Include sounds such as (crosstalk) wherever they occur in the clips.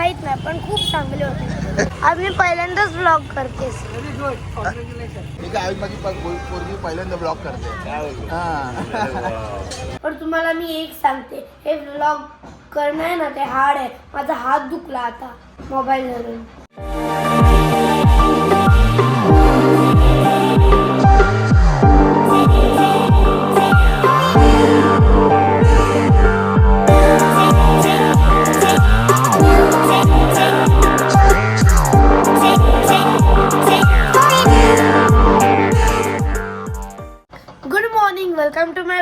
माहीत नाही पण खूप चांगले होते. मी पहिल्यांदाच ब्लॉग करते. मी काय आज माझी प- पो- पोरगी पहिल्यांदा ब्लॉग करते. हा. पण तुम्हाला मी एक सांगते हे ब्लॉग करणं आहे ना ते हार्ड आहे. माझा हात दुखला आता मोबाईल धरून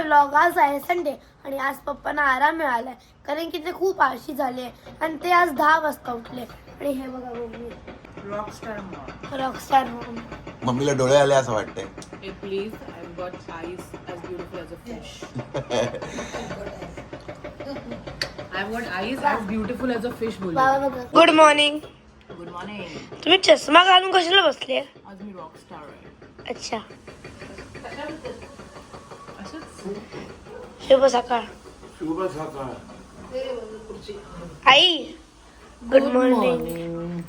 व्लॉग आज आहे संडे आणि आज पप्पांना आराम मिळालाय. कारण की ते खूप आळशी झाले आणि ते आज दहा वाजता उठले. आणि हे बघा मम्मी. रॉकस्टार मॉम मम्मीला डोळे आले असं वाटतंय. बघा. Good morning Good morning. तुम्ही चष्मा घालून कशाला बसले? आज मी रॉकस्टार आहे. अच्छा. असंच शुभ सकाळ. आई गुड मॉर्निंग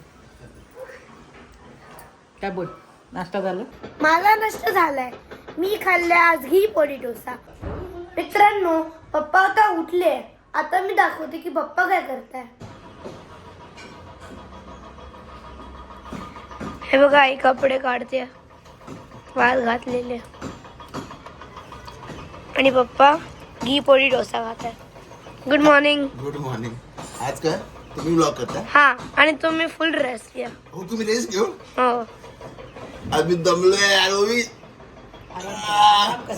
काय बोल? नाश्ता झाला? माझा नष्ट झालाय. मी खाल्ले आज घी पोळी डोसा. मित्रांनो पप्पा आता उठले. आता मी दाखवते की पप्पा काय करताय. हे बघा आई कपडे काढते. वाल घातलेले. आणि पप्पा घी पोळी डोसा खात आहे गुड मॉर्निंग गुड मॉर्निंग आज काय? तुम्ही ब्लॉग करता? हा आणि तुम्ही फुल ड्रेस घ्या. हो तुम्ही रेस घेऊ हो. आज मी दमलोय यार ओवी.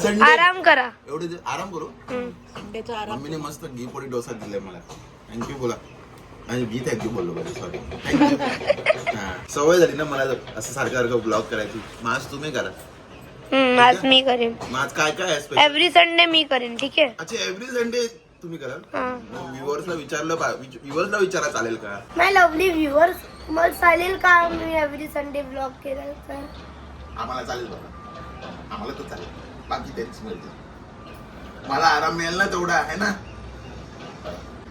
संडे आराम करा. एवढे दिवस आराम करू. संडेचा आराम मम्मीने मस्त घी पोळी डोसा दिलाय मला. थँक्यू बोला. आणि घी थँक्यू बोललो बरं सॉरी थँक्यू (laughs) सवय झाली ना मला असं सारखं सारखं ब्लॉग करायची. मग आज तुम्ही करा. आज मी करेन. मग आज काय काय आहे एव्हरी संडे मी करेन ठीक आहे? अच्छा एव्हरी संडे तुम्ही कराल हा. व्ह्युअर्सला विचारलं व्ह्युअर्सला विचारा चालेल का? माय लवली व्ह्युअर्स मग चालेल का मी एव्हरी संडे ब्लॉग केलं तर? आम्हाला चालेल बघा. आम्हाला तर चालेल. बाकी त्यांच मिळते मला आराम मिळेल ना तेवढा आहे ना?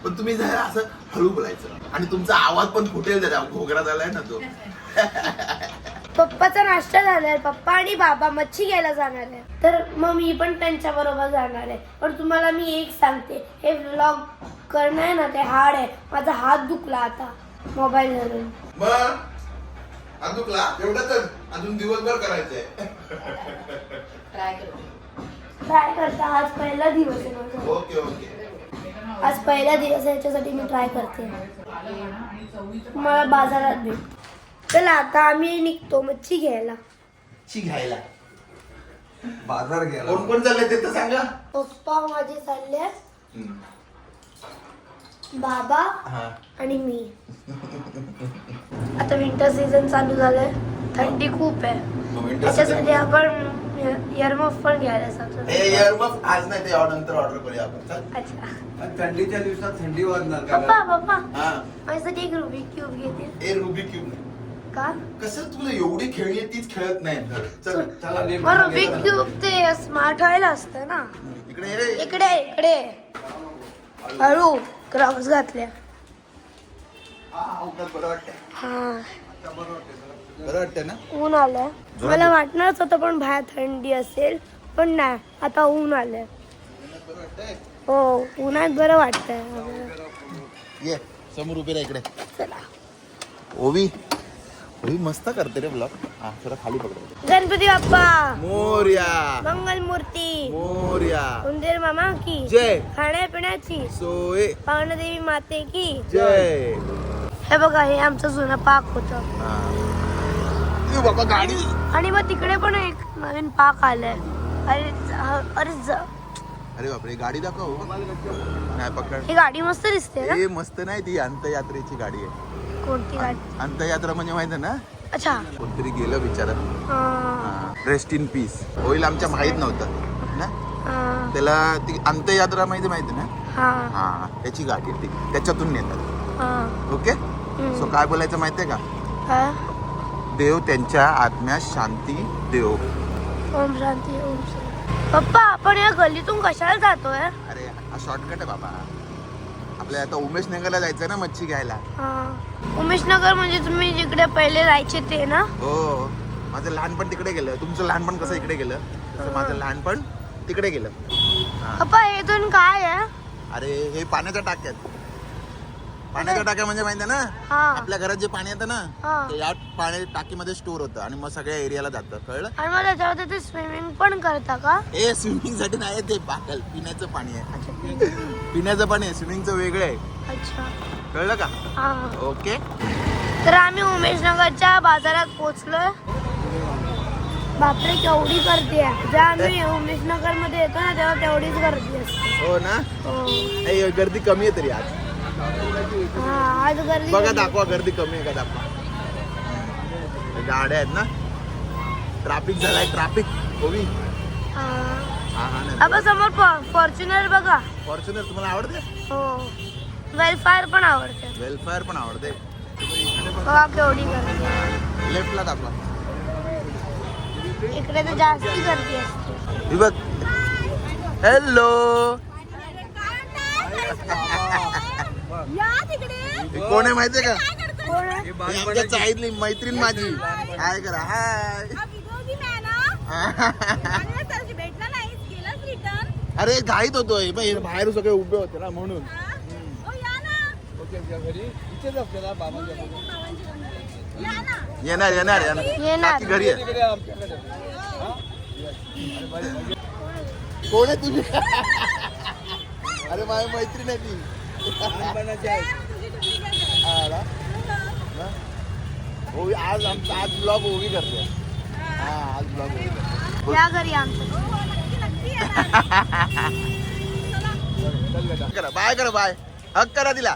पण तुम्ही जरा असं हळू बोलायचं. आणि तुमचा आवाज पण फुटेल जरा घोगरा झालाय ना तो. (laughs) पप्पाचा नाश्ता झालाय पप्पा आणि बाबा मच्छी घ्यायला जाणार आहे तर मग मी पण त्यांच्या बरोबर जाणार आहे. पण तुम्हाला मी एक सांगते हे ब्लॉग करणं आहे ना ते हार्ड आहे. माझा हात दुखला आता मोबाईल धरून मग अजूनला एवढं तर अजून दिवसभर करायचंय. ट्राय करते ट्राय करता. आज पहिला दिवस आहे माझा. Okay okay. आज पहिला दिवस आहे याच्यासाठी मी ट्राय करते. मला बाजारात भेट. चला आता आम्ही निघतो मच्छी घ्यायला. ची घ्यायला. बाजार गेला कोण कोण चाललंय ते तर सांगा. पप्पा माझे चालले. बाबा हा. आणि मी. आता विंटर सीझन चालू झालंय. थंडी खूप आहे. मग winter त्याच्यासाठी आपण इयरमफ पण घ्यायला जातो. ए यार मग आज नाही ते ऑर्डर नंतर ऑर्डर करूया आपण. चल. अच्छा. थंडीच्या दिवसात थंडी वाजणार पप्पा का? पप्पा हा. माझ्यासाठी एक रुबिक क्यूब घेते. ए रुबिक क्यूब का? कसं तुला एवढी खेळली आहे, तीच खेळत नाही? चल चला नेम मग रुबिक क्यूब ते स्मार्ट व्हायला असतं ना. इकडे ये रे. इकडे इकडे. हळू क्रॉक्स घातल्या. हा, उगाच बरं वाटतंय. हा. बरं वाटतंय ना? ऊन आलंय. मला वाटणारच होतं पण बाहेर थंडी असेल. पण नाही आता ऊन आलंय. बरं हो उन्हात बरं वाटतंय. ये समोर उभी राहा इकडे. चला. ओवी. ओवी मस्त करते रे ब्लॉग हा थोडा खाली पकड. गणपती बाप्पा! मोर्या. मंगल मूर्ती मोर्या. उंदीर मामा की. जय. खाण्यापिण्याची. सोय. पावनदेवी माते की. जय. हे बघा हे आमचं जुनं पाक होतं. हा. ए बाबा गाडी. आणि मग तिकडे पण एक नवीन पाक आलंय. अरे ज- अरे ज- अरे बापरे गाडी दाखव. नाही पकड. ही गाडी मस्त दिसते ना? ए मस्त नाही ती अंतयात्रेची गाडी आहे. कोणती गाडी? अंतयात्रा म्हणजे माहिती आहे ना? अच्छा. कोणतरी गेलं बिचारा. रेस्ट इन पीस होईल आमच्या माहीत नव्हतं. ना? त्याला ती अंत्ययात्रा माहिती माहिती ना? हा, हा. त्याची गाडी आहे ती त्याच्यातून नेतात. हा. ओके? सो काय बोलायचं माहितीये का? हा? देव त्यांच्या आत्म्यास शांती देव. ओम शांती ओम शांती. पप्पा आपण या गल्लीतून कशाला जातोय? अरे हा शॉर्टकट आहे बाबा. आपल्याला आता उमेश नगरला जायचं ना मच्छी घ्यायला. हा. उमेशनगर म्हणजे तुम्ही जिकडे पहिले राहायचे ते ना? हो. माझं लहानपण तिकडे गेलं. तुमचं लहानपण कसं इकडे गेलं? तसं माझं लहानपण तिकडे गेलं. हा. पप्पा हे दोन काय आहे? अरे हे पाण्याच्या टाक्यात. पाण्याच्या टाक्या म्हणजे माहिती ना? हा. आपल्या घरात जे पाणी येतं ना हा. ते या पाणी टाकीमध्ये स्टोर होतं आणि मग सगळ्या एरियाला जातं. कळलं? आणि मग त्याच्यावर ते स्विमिंग पण करता का? ए स्विमिंगसाठी नाही ते पागल. पिण्याचं पाणी आहे. पिण्याचं पाणी आहे स्विमिंगचं वेगळं आहे. अच्छा. कळलं का? हा. ओके. तर आम्ही उमेशनगरच्या बाजारात पोहोचलोय. बापरे केवढी गर्दी आहे. जेव्हा आम्ही उमेशनगरमध्ये येतो ना तेव्हा तेवढीच गर्दी असते. हो ना? हो. ए, गर्दी कमी आहे तरी आज. हा आज गर्दी बघा. दाखवा गर्दी कमी आहे का दाखवा. गाड्या आहेत ना? ट्राफिक झालाय ट्राफिक. ओवी हा. हा हा आपण समोर फॉर्च्युनर बघा. फॉर्च्युनर तुम्हाला आवडते? हो. वेलफायर पण आवडते. वेलफेअर पण आवडते. बघा केवढी गर्दी आहे. लेफ्टला दाखवा. इकडे तर जास्ती गर्दी असते. ही बघ. हॅलो कोण आहे माहितीये का? ही आमच्या चाळीतली मैत्रीण माझी. हाय करा. हाय (laughs) अरे घाईत होतोय. बाहेर सगळे उभे होते ना म्हणून. येणार येणार येणार. घरी आहे. कोण आहे तुझी? अरे माझी मैत्रीण आहे ती. हा आज आमचा आज ब्लॉग ओवी करते. हा. आज ब्लॉग ओवी करते. या घरी आमच्या करा बाय करा बाय. हक करा तिला.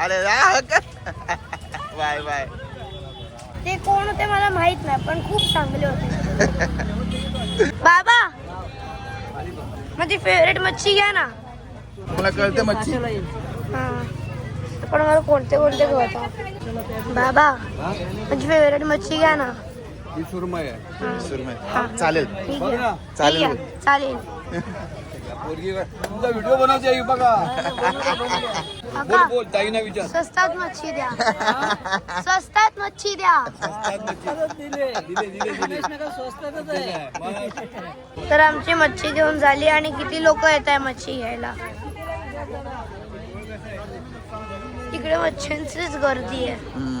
अरे या हक. Bye bye. ते कोण होते मला माहीत नाही पण खूप चांगले होते. बाबा माझी फेवरेट मच्छी घ्या ना. मला कळते मच्छी. हा. पण मला कोणते कोणते बाबा माझी फेवरेट मच्छी घ्या ना. ही सुरमई आहे. हा. सुरमई. हा. चालेल. ठीक आहे चालेल. आहे. चालेल. पोरगी तुमचा व्हिडिओ बनवते आई बघा. बोल काका बोल ताईना विचार. स्वस्तात मच्छी द्या. स्वस्तात मच्छी द्या. दिले. दिले दिले दिले. तर आमची मच्छी घेऊन झाली आणि किती लोक येत आहे मच्छी घ्यायला? इकडे मच्छ्यांचीच गर्दी आहे. हम्म.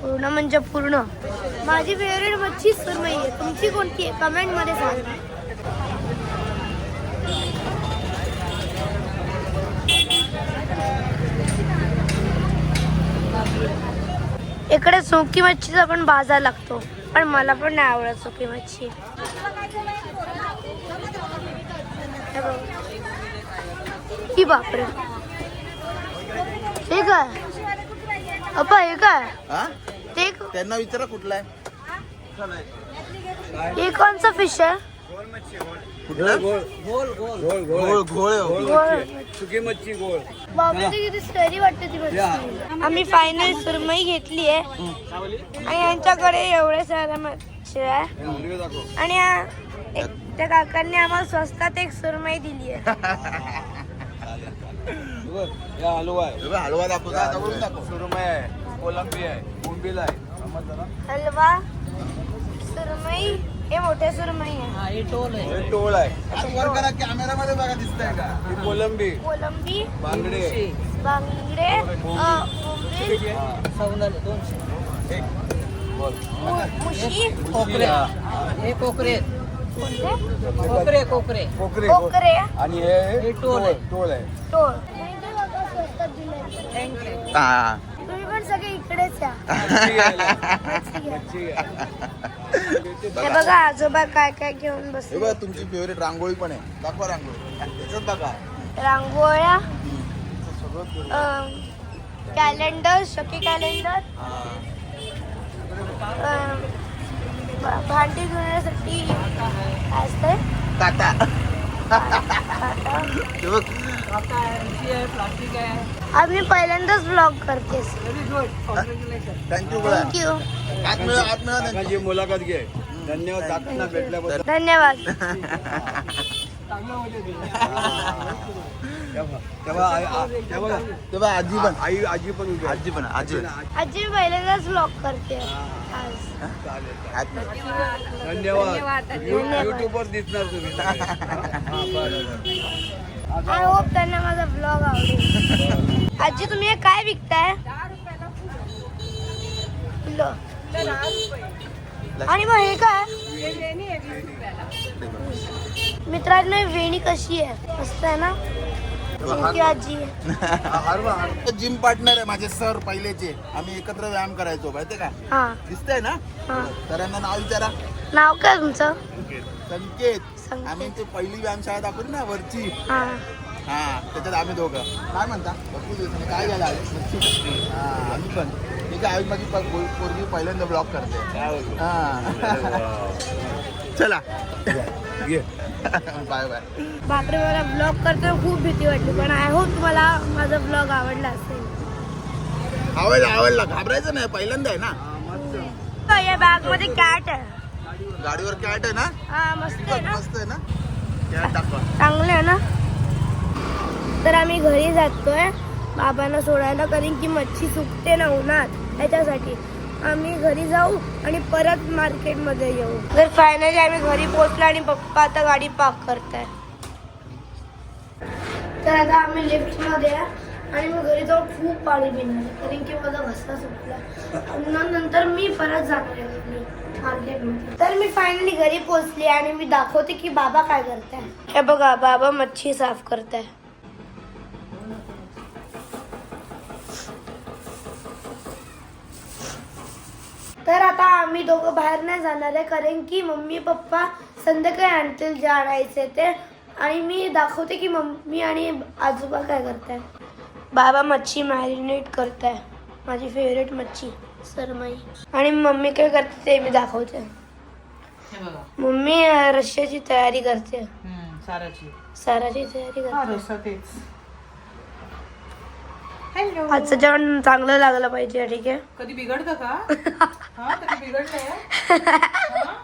पूर्ण म्हणजे पूर्ण. माझी फेवरेट मच्छी सुरमई आहे तुमची कोणती आहे? कमेंटमध्ये सांगा. इकडे सुकी मच्छीचा पण बाजार लागतो. पण मला पण नाही आवडत सुकी मच्छी. ही बापरे. हे काय? अप्पा हे काय? हा? ते त्यांना विचारा कुठला आहे. हे कोणचं फिश आहे? कुठला? गोळ गोळ गोळ गोळ घोळ घोळ आहे. गोळ. सुकी मच्छी गोळ बापरे ती किती स्टरी वाटते ती मच्छी आम्ही फायनल सुरमई घेतली आहे. आणि यांच्याकडे एवढे साऱ्या मच्छी आहे. आणि त्या काकांनी आम्हाला स्वस्तात एक सुरमई दिली आहे. (laughs) या हलवा आहे. हे हलवा दाखव दाखव सुरमई आहे कोलंबी आहे मुंबीला आहे. हलवा सुरमई हे मोठे सुरमई आहे. हे टोळ आहे. असं वर करा कॅमेरामध्ये बघा दिसतंय का? ही कोलंबी. कोलंबी बांगडे. बांगडे अ, बोंबील, बोल. मु- मुशी. कोकरे. हे कोकरे. कोकरे कोकरे. कोकरे आणि हे हे टोळ आहे. टोळ आहे. दिलंय. हा तुम्ही पण सगळे इकडेच या मच्छी घ्या. हे बघा आजोबा काय काय घेऊन हे बसले बघ तुमची फेवरेट रांगोळी पण आहे. दाखवा रांगोळी. त्याच्यात बघा. रांगोळ्या सगळं कॅलेंडर शकी कॅलेंडर भांडी धुण्यासाठी काय असतंय. टाटा हे बघ आम्ही पहिल्यांदाच ब्लॉग करते. थँक्यू थँक्यू मिळा मिळा मुलाखत घे. धन्यवाद भेटल्याबद्दल. धन्यवाद. (laughs) तेव्हा आई- आ- तेव्हा तेव्हा आजी पण. आई आजी पण उभी आहे. आजी पण आजी. आजी मी पहिल्यांदाच व्लॉग करते आज. धन्यवाद. युट्यूब वर दिसणार तुम्ही. (laughs) हा, बरं, बरं. आय होप त्यांना माझा ब्लॉग आवडेल. आजी तुम्ही हे काय विकताय? फुलं. आणि मग हे काय? मित्रांनो ही वेणी कशी आहे? मस्त आहे ना? थँक्यू आजी. जिम पार्टनर आहे माझे सर पहिलेचे. आम्ही एकत्र व्यायाम करायचो माहितीये का? हा. दिसतंय ना? हा. सरांना नाव विचारा. नाव काय तुमचं? संकेत. संकेत. आम्ही ते पहिली व्यायामशाळा दाखवली ना वरची. हा. हा त्याच्यात आम्ही दोघं. काय म्हणता? भरपूर दिवसांनी. काय झालं हा आम्ही पण. मी काय आज माझी पो- पोरगी पहिल्यांदा ब्लॉग करते. हा. (laughs) चला. ये. Bye bye. बापरे मला ब्लॉग करताना खूप भीती वाटली पण आय होप तुम्हाला माझा ब्लॉग आवडला असेल. आवडला आवडला. घाबरायचं नाही पहिल्यांदा आहे ना. या बॅगमध्ये कॅट आहे. गाडीवर कॅट आहे ना? हा मस्त आहे ना. मस्त आहे ना? कॅट दाखवा. चांगलं आहे ना? तर आम्ही घरी जातोय. बाबांना सोडायला कारण की मच्छी सुकते ना उन्हात. त्याच्यासाठी. आम्ही घरी जाऊ आणि परत मार्केटमध्ये येऊ. तर फायनली आम्ही घरी पोहोचलो आणि पप्पा आता गाडी पार्क करताय. तर आता आम्ही लिफ्टमध्ये आणि मग घरी जाऊन खूप पाणी पिणार कारण की माझा घसा सुटला. नंतर मी परत जाणार आहे घरी मार्केटमध्ये. तर मी फायनली घरी पोहोचली आणि मी दाखवते की बाबा काय करताय. हे बघा बाबा मच्छी साफ करताय. तर आता आम्ही दोघं बाहेर नाही जाणार आहे कारण की मम्मी पप्पा संध्याकाळी आणतील जे आणायचे ते. आणि मी दाखवते की मम्मी आणि आजोबा काय करताय. बाबा मच्छी मॅरिनेट करताय. माझी फेवरेट मच्छी सरमई. आणि मम्मी काय करते ते मी दाखवते. मम्मी अं, रश्श्याची तयारी करते. साराची. साराची तयारी करते. आजचं जेवण चांगलं लागलं पाहिजे ठीक आहे. कधी बिघडतं का? (laughs) हा कधी बिघडलंय? हा?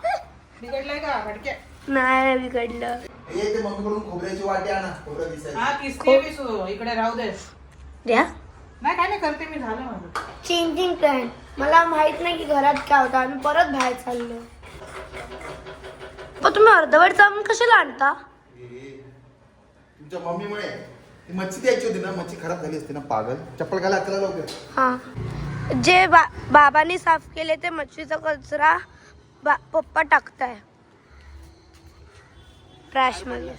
बिघडलंय का? भटक्या नाही बिघडलं. हे ते मम्मीकडून खोबऱ्याची वाटी आणा. खोबरं दिसायचं. हा किसते मी सु इकडे राहू दे. द्या. नाही काय नाही करते मी झालं माझं. चेंजिंग प्लॅन मला माहीत नाही की घरात काय होतं. आम्ही परत बाहेर चाललो. पण तुम्ही अर्धवट चालून कशाला आणता? तुमच्या मम्मीमुळे. ती मच्छी द्यायची होती ना मच्छी खराब झाली असती ना पागल. चप्पल घाला लवकर. हा. जे बा बाबांनी साफ केले ते मच्छीचा कचरा बा पप्पा टाकताय. ट्रॅशमध्ये.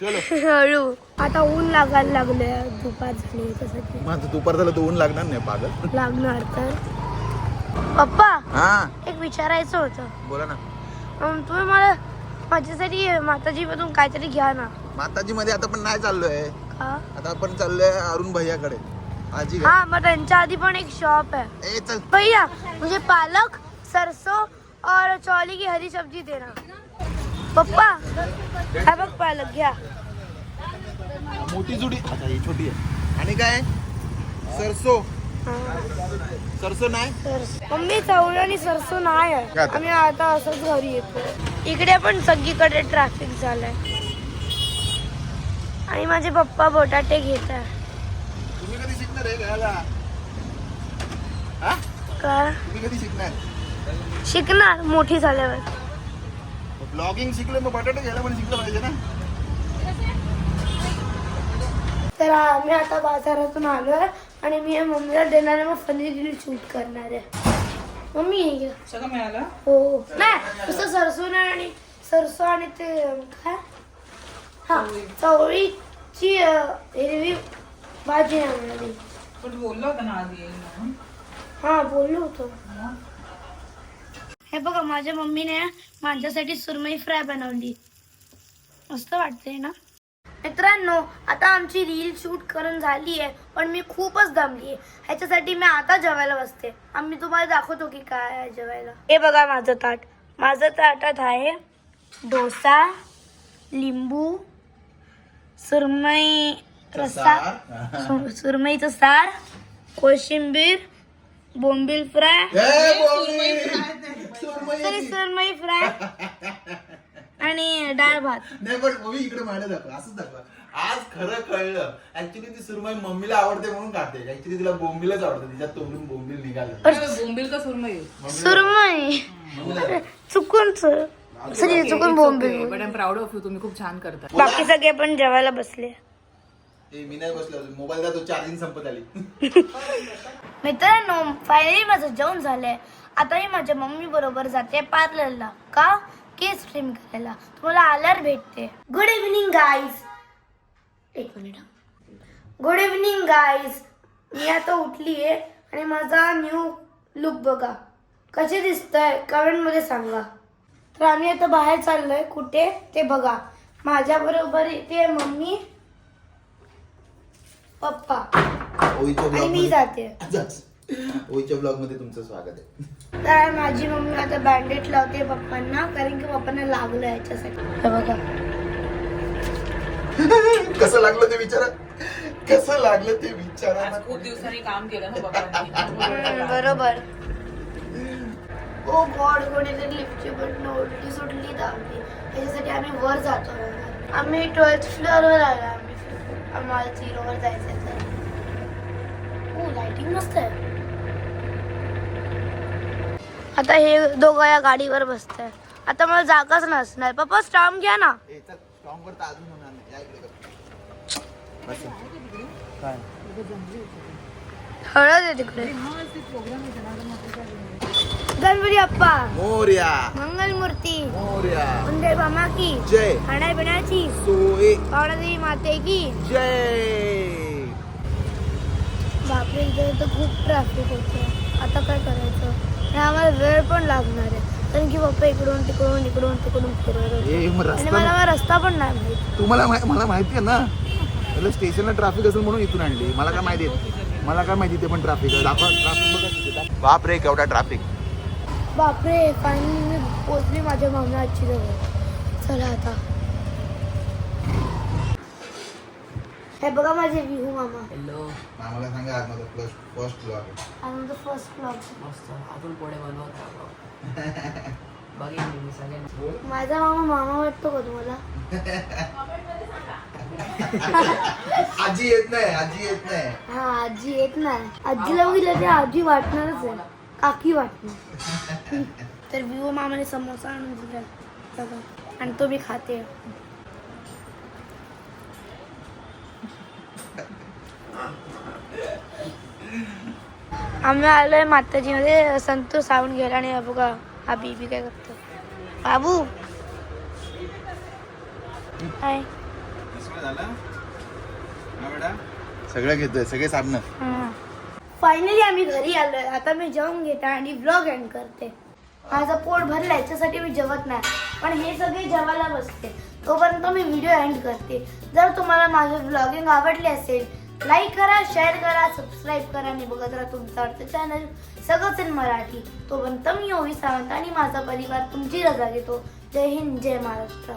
चलो. हळू. आता ऊन लागायला लागले दुपार झाली माझं दुपार झालं तर ऊन लागणार नाही पागल. लागणार तर. पप्पा हा. एक विचारायचं होतं. बोला ना. तुम्ही मला माझ्यासाठी माताजी मधून काहीतरी घ्या ना. माताजी मध्ये आता पण नाही चाललोय. हा? आता आपण चाललोय अरुण भैयाकडे. आजी. हाँ मग त्यांच्या आधी पण एक शॉप है ए चल. भैया मुझे पालक सरसों और चौली की हरी सब्जी देना. पप्पा हा बघ पालक घ्या. मोठी जुडी. अच्छा ही छोटी आहे. आणि काय? सरसो. सरसो नाही. मम्मी चवळी आणि सरसो नाही आहे. काय? आम्ही आता असंच घरी येतो. इकडे पण सगळीकडे ट्रॅफिक झालंय. आणि माझे पप्पा बटाटे घेत आहे. तुम्ही कधी शिकणार आहे घ्यायला? हा? का? तुम्ही कधी शिकणार? शिकणार मोठी झाल्यावर. ब्लॉगिंग शिकले मग बटाटे घ्यायला पण शिकलं पाहिजे ना. तर आम्ही आता बाजारातून आलोय आणि मी मम्मीला देणार आहे मग फनी रील शूट करणार आहे. मम्मी हे घ्या सगळं मिळालं? हो नाही नुसतं सरसो नाही आणि सरसो आणि ते अं, काय? हा चवळीची अं, हिरवी भाजी आहे. मिळाली पण बोललो होता ना येईल म्हणून. हा बोललो होतो. हे. बघा माझ्या मम्मीने माझ्यासाठी सुरमई फ्राय बनवली. मस्त वाटते ना? मित्रांनो आता आमची रील शूट करून झाली आहे पण मी खूपच दमली आहे ह्याच्यासाठी मी आता जेवायला बसते. आम्ही तुम्हाला दाखवतो की काय आहे जेवायला. हे बघा माझं ताट. माझं ताटात आहे डोसा लिंबू सुरमई रस्सा सु- सुरमईचं सार कोशिंबीर बोंबील फ्राय. सुरमई फ्राय. (laughs) आणि डाळ भात. नाही पण मम्मी इकडे मांडे दाखवा असंच दाखवा. आज खरं कळलं. ऍक्च्युली ती सुरमई मम्मीला आवडते म्हणून खाते. ऍक्च्युली तिला बोंबीलच आवडते. तिच्यात तोंडून बोंबील निघालं. बोंबील का सुरमई? सुरमई. चुकून चुकून बोंबील. But I proud of you तुम्ही खूप छान करता. बाकी सगळे पण जेवायला बसले. ए, मी नाही बसलो मोबाईल तो चार्जिंग संपत आली. मित्रांनो फायनली माझं जेवण झालंय. आता मी माझ्या मम्मी बरोबर जाते पार्लरला. का? केस ट्रिम करायला. तुम्हाला आल्यावर भेटते. गुड इव्हनिंग गाईज एक मिनिट गुड इव्हनिंग गाईज मी आता उठली आहे आणि माझा न्यू लुक बघा. कसे दिसतंय कमेंटमध्ये सांगा. तर आम्ही आता बाहेर चाललोय कुठे? ते बघा. माझ्या बरोबर इथे मम्मी पप्पा. आणि मी जाते. ओईच्या ब्लॉगमध्ये तुमचं स्वागत आहे. तर माझी मम्मी आता बँडेज लावते पप्पांना कारण की पप्पांना लागलं याच्यासाठी. हे बघा. कसं लागलं ते विचारा. कसं लागलं ते विचारा. आज खूप दिवसांनी काम केलं ना बरोबर. ओ गॉड कोणीतरी लिफ्टची बटन ओढली सुटली दाबली त्याच्यासाठी आम्ही वर जातो. आम्ही ट्वेल्थ फ्लोअरवर आलो. आम्ही आम्हाला झिरोवर जायचं तर ओ लाइटिंग मस्त आहे. आता हे दोघं या गाडीवर बसत आता मला जागाच नसणार. पप्पा स्टाम घ्या ना. हळद आहे तिकडे. गणपती अप्पा मोर्या. मंगलमूर्ती मोर्या. उंदे मामा की. जय. खाण्यापिण्याची सोय पावणादेवी माते की. जय. बापरे इथे तर खूप ट्रॅफिक होतं आता काय करायचं? आणि आम्हाला वेळ पण लागणार आहे. कारण की पप्पा इकडून तिकडून इकडून तिकडून फिरत होते. ए मग आणि रस्ता मला हा रस्ता पण नाही माहीत. तुम्हाला माहि- मला माहिती आहे ना? मला स्टेशनला ट्रॅफिक असेल म्हणून इथून आणली. मला काय माहिती आहे? मला काय माहिती ते पण ट्रॅफिक? आहे दाखवा ट्रॅफिक बघा तिथे, दाखवा. बाप रे केवढा ट्रॅफिक बापरे फायनली मी पोचली माझ्या मामा आजची जवळ. चला आता. हे बघा माझे विहू मामा. हॅलो आम्हाला सांगा आज माझा फर्स्ट फर्स्ट ब्लॉग आहे. आणि माझं फर्स्ट ब्लॉग मस्त. अजून पुढे बनवत बघेन मी सगळ्यांना. माझा मामा मामा वाटतो का तुम्हाला? (laughs) आजी येत नाही आजी येत नाही. हा आजी येत नाही. आजीला बघितलं ते आजी वाटणारच आहे. काकी वाटणार. (laughs) तर विवो मामाने समोसा आणून दिला. बघा. आणि तो मी खाते. आम्ही आलोय माताजीमध्ये संतोष सावून गेला आणि हा बघा हा बीबी काय करतो बाबू! हाय. सगळं घेतोय सगळे साधनं फायनली आम्ही घरी आलोय. आता मी जेवण घेते आणि ब्लॉग एंड करते. माझं पोट भरलं याच्यासाठी मी जेवत नाही. पण हे सगळे जेवायला बसते. तोपर्यंत मी व्हिडिओ एंड करते. जर तुम्हाला माझे ब्लॉगिंग आवडले असेल लाईक करा शेअर करा सबस्क्राईब करा. आणि बघत राहा तुमचं आवडतं चॅनल सगळंच इन मराठी. तोपर्यंत मी ओवी सावंत आणि माझा परिवार तुमची रजा घेतो. जय हिंद जय महाराष्ट्र.